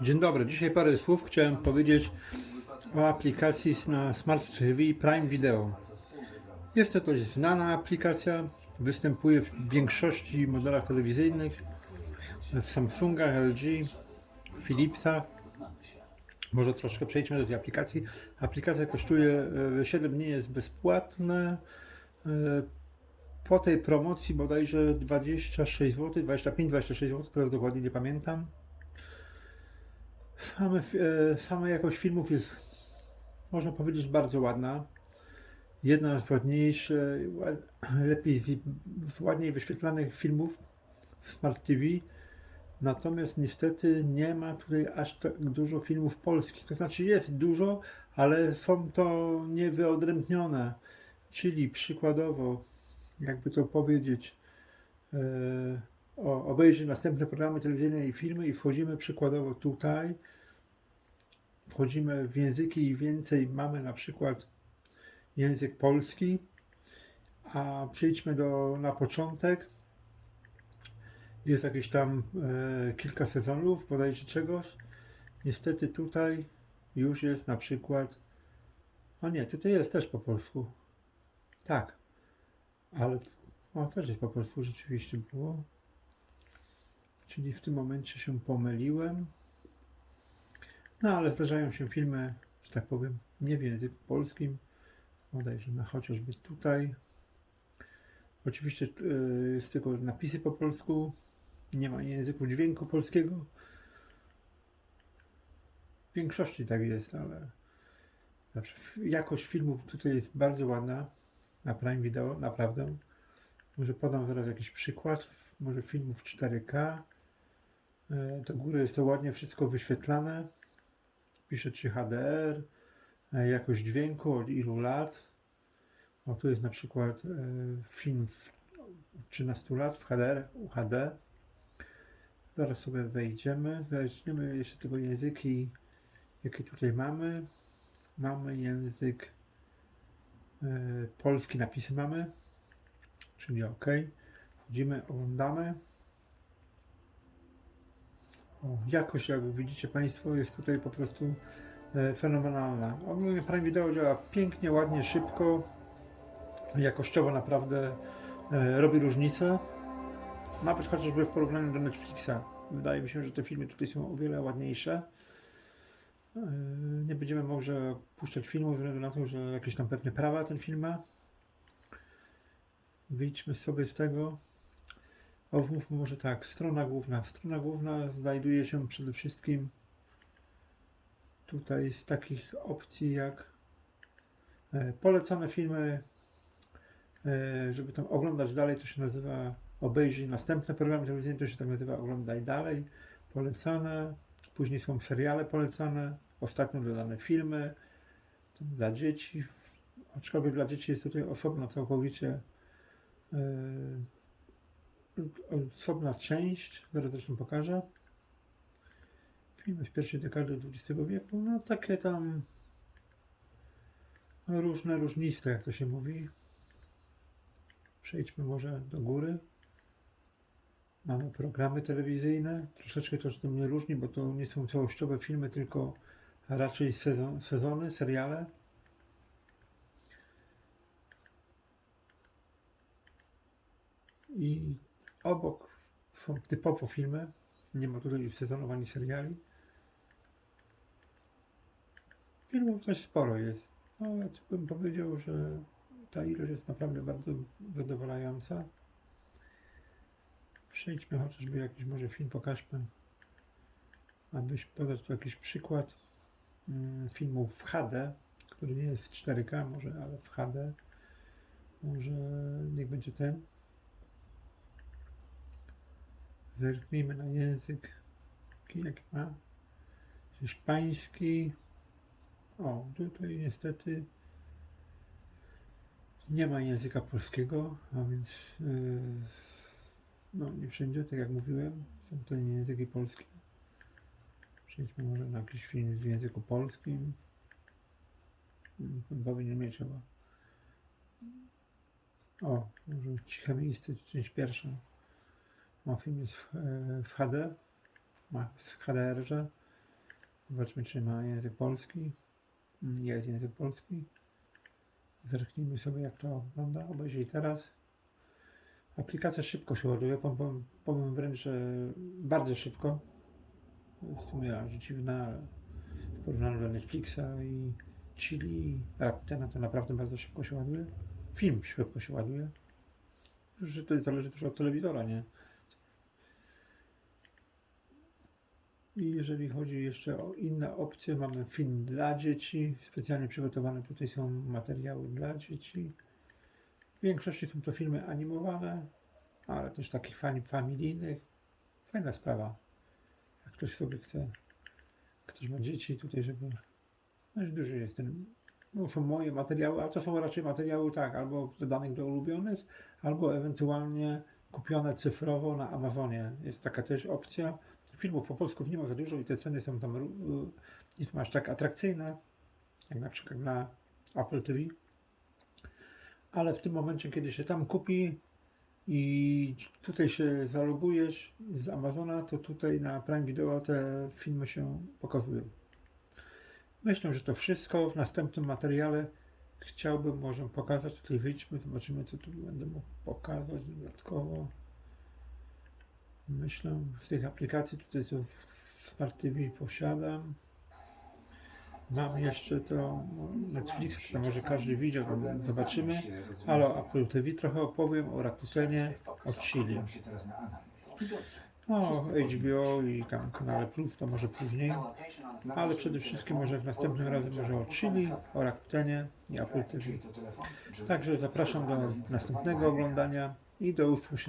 Dzień dobry. Dzisiaj parę słów chciałem powiedzieć o aplikacji na Smart TV Prime Video. Jest to dość znana aplikacja. Występuje w większości modelach telewizyjnych, w Samsungach, LG, Philipsach. Może troszkę przejdźmy do tej aplikacji. Aplikacja kosztuje e, 7 dni, jest bezpłatne. Po tej promocji bodajże 26 zł, 25-26 zł, teraz dokładnie nie pamiętam. Same, e, sama jakość filmów jest, można powiedzieć, bardzo ładna. Jedna z ładniejszych, ła- lepiej, z ładniej wyświetlanych filmów w Smart TV. Natomiast niestety nie ma tutaj aż tak dużo filmów polskich. To znaczy jest dużo, ale są to niewyodrębnione. Czyli przykładowo, jakby to powiedzieć, e, o, obejrzy następne programy telewizyjne i filmy i wchodzimy przykładowo tutaj, wchodzimy w języki i więcej mamy na przykład język polski, a przejdźmy do, na początek. Jest jakieś tam e, kilka sezonów, bodajże czegoś. Niestety tutaj już jest na przykład. O nie, tutaj jest też po polsku. Tak, ale o, też jest po polsku rzeczywiście było. Czyli w tym momencie się pomyliłem. No ale zdarzają się filmy, że tak powiem, nie w języku polskim. Bodajże na chociażby tutaj. Oczywiście e, jest tylko napisy po polsku. Nie ma języku dźwięku polskiego. W większości tak jest, ale jakość filmów tutaj jest bardzo ładna na Prime Video, naprawdę. Może podam zaraz jakiś przykład. Może filmów 4K. E, Do góry jest to ładnie wszystko wyświetlane. Pisze czy HDR, e, jakość dźwięku, od ilu lat. O, tu jest na przykład e, film w 13 lat w HDR, UHD. Zaraz sobie wejdziemy. Weźmiemy jeszcze tego języki, jakie tutaj mamy. Mamy język e, polski, napisy mamy, czyli OK. Wchodzimy, oglądamy. O, jakość, jak widzicie Państwo, jest tutaj po prostu e, fenomenalna. Ogólnie Prime Video działa pięknie, ładnie, szybko. Jakościowo naprawdę e, robi różnicę. Nawet chociażby w porównaniu do Netflixa. Wydaje mi się, że te filmy tutaj są o wiele ładniejsze. Nie będziemy może puszczać filmu ze względu na to, że jakieś tam pewnie prawa ten film ma. Wyjdźmy sobie z tego. O, mówmy może tak, strona główna. Strona główna znajduje się przede wszystkim tutaj z takich opcji jak e, polecane filmy, e, żeby tam oglądać dalej, to się nazywa obejrzyj następne programy telewizyjne, to się tak nazywa oglądaj dalej, polecane, później są seriale polecane, ostatnio dodane filmy dla dzieci, aczkolwiek dla dzieci jest tutaj osobna całkowicie e, osobna część, zaraz zresztą pokażę. Filmy z pierwszej dekady XX wieku, no takie tam różne, różniste, jak to się mówi. Przejdźmy może do góry. Mamy programy telewizyjne. Troszeczkę to się tym nie różni, bo to nie są całościowe filmy, tylko raczej sezon, sezony, seriale. I obok są typowo filmy. Nie ma tutaj już sezonów ani seriali. Filmów dość sporo jest. Ale to bym powiedział, że ta ilość jest naprawdę bardzo zadowalająca. Przejdźmy chociażby jakiś może film, pokażmy, abyś podać tu jakiś przykład mm, filmu w HD, który nie jest w 4K może, ale w HD. Może niech będzie ten. Zerknijmy na język, jaki ma. Hiszpański. O, tutaj niestety nie ma języka polskiego, a więc yy, no nie wszędzie, tak jak mówiłem, są to nie języki polskie. Przejdźmy może na jakiś film w języku polskim. Hmm, Powinien mieć chyba. O, może ciche miejsce, część pierwsza. Ma film jest w, e, w HD, ma w HDR-ze. Zobaczmy, czy ma język polski. Mm, Jest język polski. Zerknijmy sobie, jak to wygląda. Obejrzyj teraz. Aplikacja szybko się ładuje. Powiem, powiem wręcz, że bardzo szybko. W sumie aż dziwne, ale w porównaniu do Netflixa i Chili, Raptena to naprawdę bardzo szybko się ładuje. Film szybko się ładuje. Że to zależy też od telewizora, nie? I jeżeli chodzi jeszcze o inne opcje, mamy film dla dzieci. Specjalnie przygotowane tutaj są materiały dla dzieci. W większości są to filmy animowane, ale też takich familijnych. Fajna sprawa. Ktoś sobie chce, ktoś ma dzieci tutaj, żeby. No, duży jest ten. No, są moje materiały, a to są raczej materiały tak, albo dodanych do ulubionych, albo ewentualnie kupione cyfrowo na Amazonie. Jest taka też opcja. Filmów po polsku nie ma za dużo i te ceny są tam nie są aż tak atrakcyjne, jak na przykład na Apple TV. Ale w tym momencie, kiedy się tam kupi i tutaj się zalogujesz z Amazona, to tutaj na Prime Video te filmy się pokazują. Myślę, że to wszystko. W następnym materiale chciałbym może pokazać, tutaj wyjdźmy, zobaczymy co tu będę mógł pokazać dodatkowo. Myślę, z tych aplikacji tutaj co w Smart TV posiadam. Mam jeszcze to Netflix, to może każdy widział, to zobaczymy. Ale o Apple TV trochę opowiem, o Rakutenie, o Chili. O HBO i tam kanale Plus to może później. Ale przede wszystkim może w następnym razem może o Chili, o Rakutenie i Apple TV. Także zapraszam do następnego oglądania i do usłyszenia.